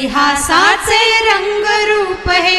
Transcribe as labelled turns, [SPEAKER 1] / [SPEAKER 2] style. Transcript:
[SPEAKER 1] इतिहासाचे रंगरूप हे